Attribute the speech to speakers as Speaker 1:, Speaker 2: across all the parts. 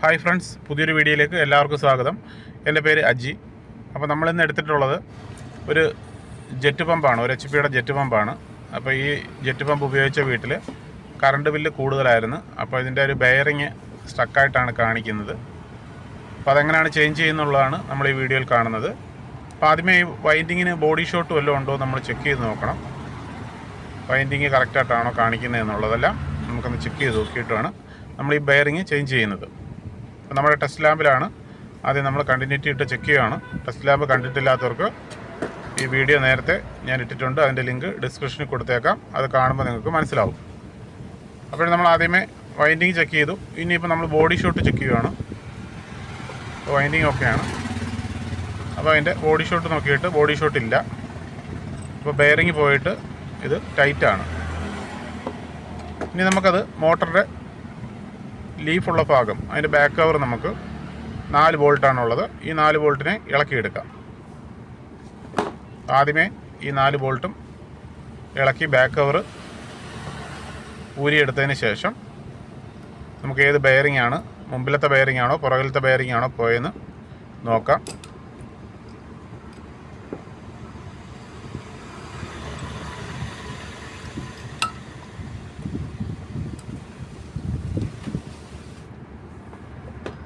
Speaker 1: Hi friends പുതിയൊരു വീഡിയോയിലേക്ക് എല്ലാവർക്കും സ്വാഗതം. എന്റെ പേര് അജി. അപ്പോൾ നമ്മളിന്ന് എടുത്തിട്ടുള്ളത് ഒരു ജെറ്റ് പമ്പാണ് ഒരു എച്ച് പിയുടെ ജെറ്റ് പമ്പാണ്. അപ്പോൾ ഈ ജെറ്റ് പമ്പ് ഉപയോഗിച്ച വീട്ടിൽ കറണ്ട് ബില്ല് കൂടുതലായിരുന്നു. അപ്പോൾ ഇതിന്റെ ഒരു ബെയറിങ് സ്റ്റക്കായിട്ടാണ് കാണിക്കുന്നത്. അപ്പോൾ അതെങ്ങനെയാണ് ചേഞ്ച് ചെയ്യുന്നുള്ളതാണ് നമ്മൾ ഈ വീഡിയോയിൽ കാണുന്നത്. അപ്പോൾ ആദ്യമേ ഈ വൈൻഡിങ്ങിന് ബോഡി ഷോട്ട് വല്ലതും ഉണ്ടോ നമ്മൾ ചെക്ക് ചെയ്ത് നോക്കണം. വൈൻഡിങ് കറക്റ്റായിട്ടാണോ കാണിക്കുന്നത് എന്നുള്ളതെല്ലാം നമുക്കൊന്ന് ചെക്ക് ചെയ്ത് നോക്കിയിട്ടാണ് നമ്മൾ ഈ ബെയറിങ് ചേഞ്ച് ചെയ്യുന്നത്. നമ്മുടെ ടെസ്റ്റ് ലാമ്പിലാണ്. ആദ്യം നമ്മൾ കണ്ടിന്യൂറ്റി ഇട്ട് ചെക്ക് ചെയ്യുകയാണ് ടെസ്റ്റ് ലാമ്പ് കണ്ടിട്ടില്ലാത്തവർക്ക് ഈ വീഡിയോ നേരത്തെ ഞാൻ ഇട്ടിട്ടുണ്ട്. അതിന്റെ ലിങ്ക് ഡിസ്ക്രിപ്ഷനിൽ കൊടുത്തേക്കാം. അത് കാണുമ്പോൾ നിങ്ങൾക്ക് മനസ്സിലാവും. അപ്പോൾ നമ്മൾ ആദ്യമേ വൈൻഡിങ് ചെക്ക് ചെയ്തു. ഇനിയിപ്പോൾ നമ്മൾ ബോഡി ഷോട്ട് ചെക്ക് ചെയ്യുകയാണ് വൈൻഡിങ് ഓക്കെയാണ് അപ്പോൾ അതിന്റെ ബോഡി ഷോട്ട് നോക്കിയിട്ട് ബോഡി ഷോട്ട് ഇല്ല. അപ്പോൾ ബെയറിങ് പോയിട്ട് ഇത് ടൈറ്റാണ് ഇനി നമുക്കത് മോട്ടറിന്റെ ലീഫുള്ള ഭാഗം അതിന്റെ ബാക്ക് കവർ നമുക്ക് നാല് ബോൾട്ടാണുള്ളത് ഈ നാല് ബോൾട്ടിനെ ഇളക്കിയെടുക്കാം. ആദ്യമേ ഈ നാല് ബോൾട്ടും ഇളക്കി ബാക്ക് കവർ ഊരിയെടുത്തതിന് ശേഷം നമുക്ക് ഏത് ബെയറിംഗ് ആണ് മുമ്പിലത്തെ ബെയറിംഗ് ആണോ പുറകിലത്തെ ബെയറിംഗ് ആണോ പോയെന്ന് നോക്കാം.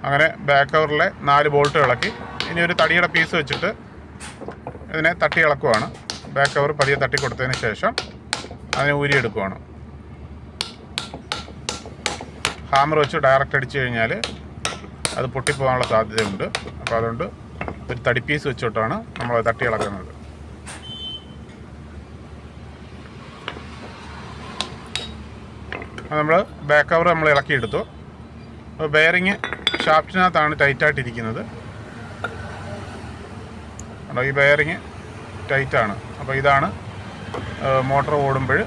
Speaker 1: അങ്ങനെ ബാക്ക് കവറിലെ നാല് ബോൾട്ട് ഇളക്കി. ഇനി ഒരു തടിയുടെ പീസ് വെച്ചിട്ട് ഇതിനെ തട്ടി ഇളക്കുവാണ്. ബാക്ക് കവർ പതിയെ തട്ടി കൊടുത്തതിന് ശേഷം അതിനെ ഊരിയെടുക്കുവാണ് ഹാമർ വെച്ച് ഡയറക്റ്റ് അടിച്ചു കഴിഞ്ഞാൽ അത് പൊട്ടിപ്പോകാനുള്ള സാധ്യതയുണ്ട്. അപ്പോൾ അതുകൊണ്ട് ഒരു തടി പീസ് വെച്ചിട്ടാണ് നമ്മൾ തട്ടി ഇളക്കുന്നത്. നമ്മൾ ബാക്ക് കവർ നമ്മൾ ഇളക്കിയെടുത്തു. അപ്പോൾ ബെയറിങ് ഷാഫ്റ്റിനകത്താണ് ടൈറ്റായിട്ടിരിക്കുന്നത്. കണ്ടോ ഈ ബെയറിങ് ടൈറ്റാണ്. അപ്പോൾ ഇതാണ് മോട്ടോർ ഓടുമ്പോൾ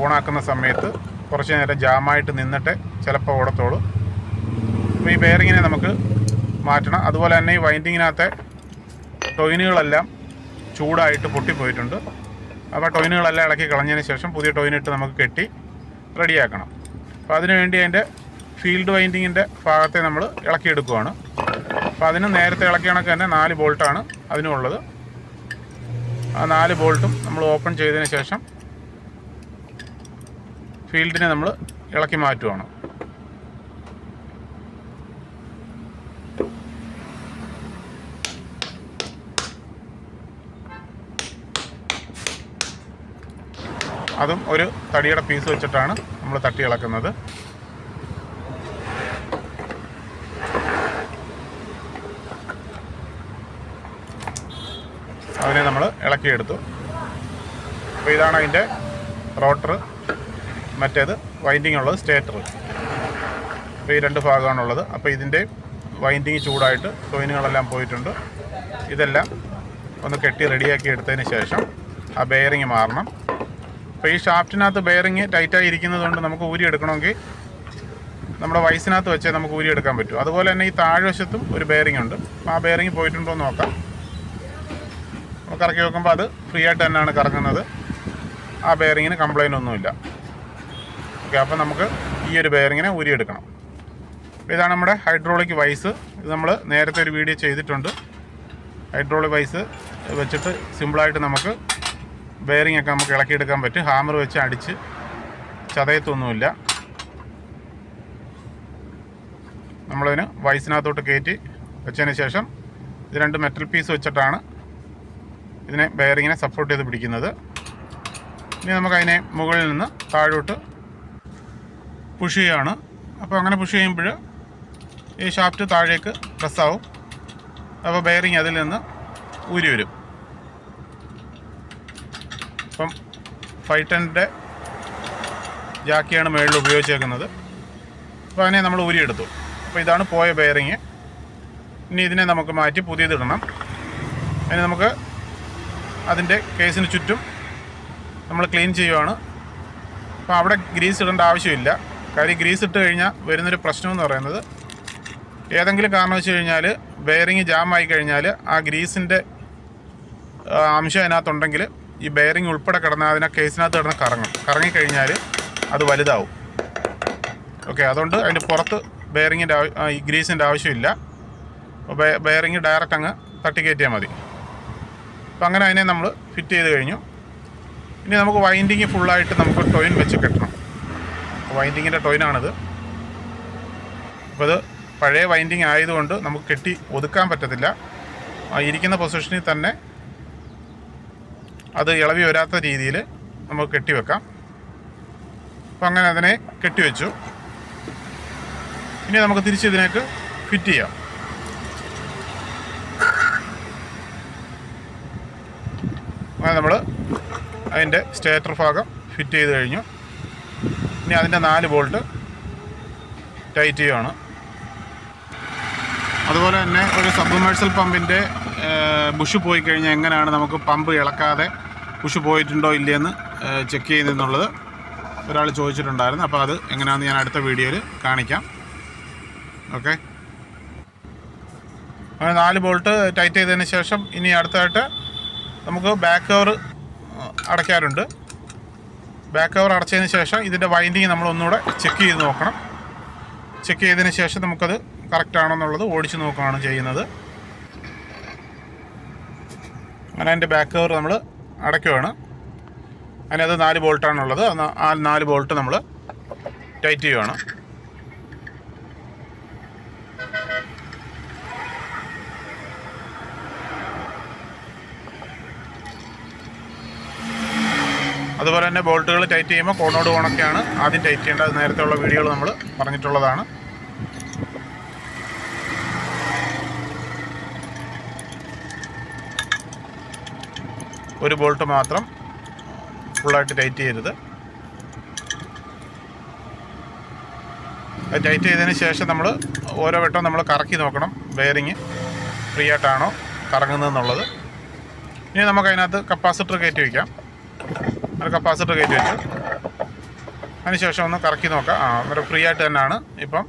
Speaker 1: ഓണാക്കുന്ന സമയത്ത് കുറച്ച് നേരം ജാമായിട്ട് നിന്നിട്ട് ചിലപ്പോൾ ഓടത്തോളൂ അപ്പോൾ ഈ ബെയറിങ്ങിനെ നമുക്ക് മാറ്റണം. അതുപോലെ തന്നെ ഈ വൈൻഡിങ്ങിനകത്തെ ടൊയിനുകളെല്ലാം ചൂടായിട്ട് പൊട്ടിപ്പോയിട്ടുണ്ട്. അപ്പോൾ ടൊയിനുകളെല്ലാം ഇളക്കി കളഞ്ഞതിന് ശേഷം പുതിയ ടൊയിനിട്ട് നമുക്ക് കെട്ടി റെഡിയാക്കണം. അപ്പോൾ അതിനുവേണ്ടി അതിന്റെ ഫീൽഡ് വൈൻഡിങ്ങിന്റെ ഭാഗത്തെ നമ്മൾ ഇളക്കിയെടുക്കുവാണ്. അപ്പോൾ അതിന് നേരത്തെ ഇളക്കിയ കണക്ക് തന്നെ നാല് ബോൾട്ടാണ് അതിനുള്ളത്. ആ നാല് ബോൾട്ടും നമ്മൾ ഓപ്പൺ ചെയ്തതിന് ശേഷം ഫീൽഡിനെ നമ്മൾ ഇളക്കി മാറ്റുവാണ്. അതും ഒരു തടിയുടെ പീസ് വെച്ചിട്ടാണ് നമ്മൾ തട്ടി ഇളക്കുന്നത്. അതിനെ നമ്മൾ ഇളക്കിയെടുത്തു. അപ്പോൾ ഇതാണ് അതിന്റെ റോട്ടർ മറ്റേത് വൈൻഡിങ് ഉള്ളത് സ്റ്റേറ്റർ അപ്പോൾ ഈ രണ്ട് ഭാഗമാണുള്ളത് അപ്പോൾ ഇതിന്റെ വൈൻഡിങ് ചൂടായിട്ട് കോയിനുകളെല്ലാം പോയിട്ടുണ്ട്. ഇതെല്ലാം ഒന്ന് കെട്ടി റെഡിയാക്കി എടുത്തതിന് ശേഷം ആ ബെയറിങ് മാറണം. അപ്പോൾ ഈ ഷാഫ്റ്റിനകത്ത് ബെയറിങ് ടൈറ്റായി ഇരിക്കുന്നത് കൊണ്ട് നമുക്ക് ഊരി എടുക്കണമെങ്കിൽ നമ്മുടെ വയസ്സിനകത്ത് വെച്ചേ നമുക്ക് ഊരി എടുക്കാൻ പറ്റും. അതുപോലെ തന്നെ ഈ താഴ്വശത്തും ഒരു ബെയറിംഗ് ഉണ്ട്. ആ ബെയറിംഗ് പോയിട്ടുണ്ടോ എന്ന് നോക്കാം. കറക്കി നോക്കുമ്പോൾ അത് ഫ്രീ ആയിട്ട് തന്നെയാണ് കറങ്ങുന്നത്. ആ ബെയറിങ്ങിന് കംപ്ലൈന്റ് ഒന്നുമില്ല. ഓക്കെ അപ്പോൾ നമുക്ക് ഈ ഒരു ബെയറിങ്ങിനെ ഊരിയെടുക്കണം. ഇതാണ് നമ്മുടെ ഹൈഡ്രോളിക് വൈസ് ഇത് നമ്മൾ നേരത്തെ ഒരു വീഡിയോ ചെയ്തിട്ടുണ്ട്. ഹൈഡ്രോളിക് വൈസ് വെച്ചിട്ട് സിമ്പിളായിട്ട് നമുക്ക് ബെയറിംഗ് ഒക്കെ നമുക്ക് ഇളക്കിയെടുക്കാൻ പറ്റും. ഹാമർ വെച്ച് അടിച്ച് ചതയത്തൊന്നുമില്ല. നമ്മളതിന് വൈസിനകത്തോട്ട് കയറ്റി വെച്ചതിന് ശേഷം ഇത് രണ്ട് മെറ്റൽ പീസ് വെച്ചിട്ടാണ് ഇതിനെ ബെയറിങ്ങിനെ സപ്പോർട്ട് ചെയ്ത് പിടിക്കുന്നത്. ഇനി നമുക്കതിനെ മുകളിൽ നിന്ന് താഴോട്ട് പുഷ് ചെയ്യുകയാണ് അപ്പോൾ അങ്ങനെ പുഷ് ചെയ്യുമ്പോൾ ഈ ഷാഫ്റ്റ് താഴേക്ക് പ്രസ്സാവും അപ്പോൾ ബെയറിങ് അതിൽ നിന്ന് ഊരി വരും. ഇപ്പം ഫൈവ് ടെന്റെ ജാക്കിയാണ് മുകളിൽ ഉപയോഗിച്ചേക്കുന്നത്. അപ്പോൾ അതിനെ നമ്മൾ ഊരിയെടുത്തു. അപ്പോൾ ഇതാണ് പോയ ബെയറിങ് ഇനി ഇതിനെ നമുക്ക് മാറ്റി പുതിയതിടണം. അതിന് നമുക്ക് അതിന്റെ കേസിന് ചുറ്റും നമ്മൾ ക്ലീൻ ചെയ്യുവാണ്. അപ്പോൾ അവിടെ ഗ്രീസ് ഇടേണ്ട ആവശ്യമില്ല. കാര്യം ഗ്രീസ് ഇട്ട് കഴിഞ്ഞാൽ വരുന്നൊരു പ്രശ്നം എന്ന് പറയുന്നത് ഏതെങ്കിലും കാരണം വെച്ച് കഴിഞ്ഞാൽ ബെയറിങ് ജാം ആയി കഴിഞ്ഞാൽ ആ ഗ്രീസിന്റെ അംശം അതിനകത്തുണ്ടെങ്കിൽ ഈ ബെയറിങ് ഉൾപ്പെടെ കിടന്ന അതിനെ കേസിനകത്ത് കിടന്ന് കറങ്ങും. കറങ്ങിക്കഴിഞ്ഞാൽ അത് വലുതാവും. ഓക്കെ അതുകൊണ്ട് അതിന്റെ പുറത്ത് ബെയറിങ്ങിന്റെ ഈ ഗ്രീസിന്റെ ആവശ്യമില്ല. ബെയറിങ് ഡയറക്റ്റ് അങ്ങ് തട്ടിക്കയറ്റിയാൽ മതി. അപ്പോൾ അങ്ങനെ അതിനെ നമ്മൾ ഫിറ്റ് ചെയ്ത് കഴിഞ്ഞു. ഇനി നമുക്ക് വൈൻഡിങ് ഫുള്ളായിട്ട് നമുക്ക് ടൊയിൻ വെച്ച് കെട്ടണം. വൈൻഡിങ്ങിന്റെ ടൊയിനാണിത് അപ്പോൾ ഇത് പഴയ വൈൻഡിങ് ആയതുകൊണ്ട് നമുക്ക് കെട്ടി ഒതുക്കാൻ പറ്റത്തില്ല. ഇരിക്കുന്ന പൊസിഷനിൽ തന്നെ അത് ഇളവി വരാത്ത രീതിയിൽ നമുക്ക് കെട്ടിവെക്കാം അപ്പോൾ അങ്ങനെ അതിനെ കെട്ടിവെച്ചു ഇനി നമുക്ക് തിരിച്ച് ഇതിനേക്ക് ഫിറ്റ് ചെയ്യാം അങ്ങനെ നമ്മൾ അതിന്റെ സ്റ്റേറ്റർ ഭാഗം ഫിറ്റ് ചെയ്ത് കഴിഞ്ഞു. ഇനി അതിന്റെ നാല് ബോൾട്ട് ടൈറ്റ് ചെയ്യുകയാണ് അതുപോലെ തന്നെ ഒരു സബ്മേഴ്സൽ പമ്പിന്റെ ബുഷ് പോയി കഴിഞ്ഞാൽ എങ്ങനെയാണ് നമുക്ക് പമ്പ് ഇളക്കാതെ ബുഷ് പോയിട്ടുണ്ടോ ഇല്ലയെന്ന് ചെക്ക് ചെയ്യുന്നതെന്നുള്ളത് ഒരാൾ ചോദിച്ചിട്ടുണ്ടായിരുന്നു. അപ്പോൾ അത് എങ്ങനെയാണെന്ന് ഞാൻ അടുത്ത വീഡിയോയിൽ കാണിക്കാം. ഓക്കെ. അങ്ങനെ നാല് ബോൾട്ട് ടൈറ്റ് ചെയ്തതിന് ശേഷം ഇനി അടുത്തായിട്ട് നമുക്ക് ബാക്ക് കവർ അടയ്ക്കാറുണ്ട്. ബാക്ക് കവർ അടച്ചതിന് ശേഷം ഇതിന്റെ വൈൻഡിങ് നമ്മൾ ഒന്നുകൂടെ ചെക്ക് ചെയ്ത് നോക്കണം. ചെക്ക് ചെയ്തതിന് ശേഷം നമുക്കത് കറക്റ്റ് ആണോ എന്നുള്ളത് ഓടിച്ച് നോക്കുകയാണ് ചെയ്യുന്നത്. അങ്ങനെ അതിന്റെ ബാക്ക് കവർ നമ്മൾ അടയ്ക്കുകയാണ്. അതിനകത്ത് നാല് ബോൾട്ടാണുള്ളത് ആ നാല് ബോൾട്ട് നമ്മൾ ടൈറ്റ് ചെയ്യുവാണ് അതുപോലെ തന്നെ ബോൾട്ടുകൾ ടൈറ്റ് ചെയ്യുമ്പോൾ കോണോട് കോണൊക്കെയാണ് ആദ്യം ടൈറ്റ് ചെയ്യേണ്ടത്. നേരത്തെ ഉള്ള വീഡിയോകൾ നമ്മൾ പറഞ്ഞിട്ടുള്ളതാണ്. ഒരു ബോൾട്ട് മാത്രം ഫുള്ളായിട്ട് ടൈറ്റ് ചെയ്യരുത് ടൈറ്റ് ചെയ്തതിന് ശേഷം നമ്മൾ ഓരോ വട്ടം നമ്മൾ കറക്കി നോക്കണം. ബെയറിങ് ഫ്രീ ആയിട്ടാണോ കറങ്ങുന്നതെന്നുള്ളത്. ഇനി നമുക്ക് അതിനകത്ത് കപ്പാസിറ്റർ കയറ്റി വയ്ക്കാം. ഒരു കപ്പാസിറ്റർ കയറ്റി വെച്ചു. അതിനുശേഷം ഒന്ന് കറക്കി നോക്കാം. ആ ഫ്രീ ആയിട്ട് തന്നെയാണ് ഇപ്പം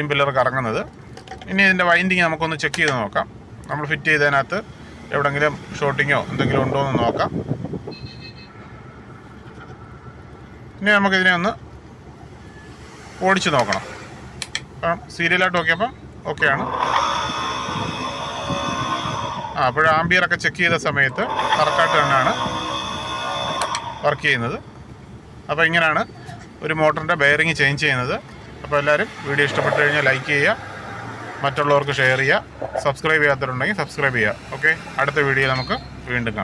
Speaker 1: ഇമ്പില്ലർ കറങ്ങുന്നത്. ഇനി ഇതിന്റെ വൈൻഡിങ് നമുക്കൊന്ന് ചെക്ക് ചെയ്ത് നോക്കാം. നമ്മൾ ഫിറ്റ് ചെയ്തതിനകത്ത് എവിടെങ്കിലും ഷോട്ടിങ്ങോ എന്തെങ്കിലും ഉണ്ടോ എന്ന് നോക്കാം. ഇനി നമുക്കിതിനെ ഒന്ന് ഓടിച്ച് നോക്കണം. അപ്പം സീരിയലായിട്ട് നോക്കിയപ്പം ഓക്കെയാണ് ആ അപ്പോഴാമ്പിയറൊക്കെ ചെക്ക് ചെയ്ത സമയത്ത് കറക്റ്റായിട്ട് തന്നെയാണ് വർക്ക് ചെയ്യുന്നത്. അപ്പോൾ ഇങ്ങനെയാണ് ഒരു മോട്ടറിന്റെ ബെയറിങ് ചേഞ്ച് ചെയ്യുന്നത്. അപ്പോൾ എല്ലാവരും വീഡിയോ ഇഷ്ടപ്പെട്ട് കഴിഞ്ഞാൽ ലൈക്ക് ചെയ്യുക. മറ്റുള്ളവർക്ക് ഷെയർ ചെയ്യുക. സബ്സ്ക്രൈബ് ചെയ്യാത്തവരുണ്ടെങ്കിൽ സബ്സ്ക്രൈബ് ചെയ്യുക. ഓക്കെ അടുത്ത വീഡിയോ നമുക്ക് വീണ്ടും കാണാം.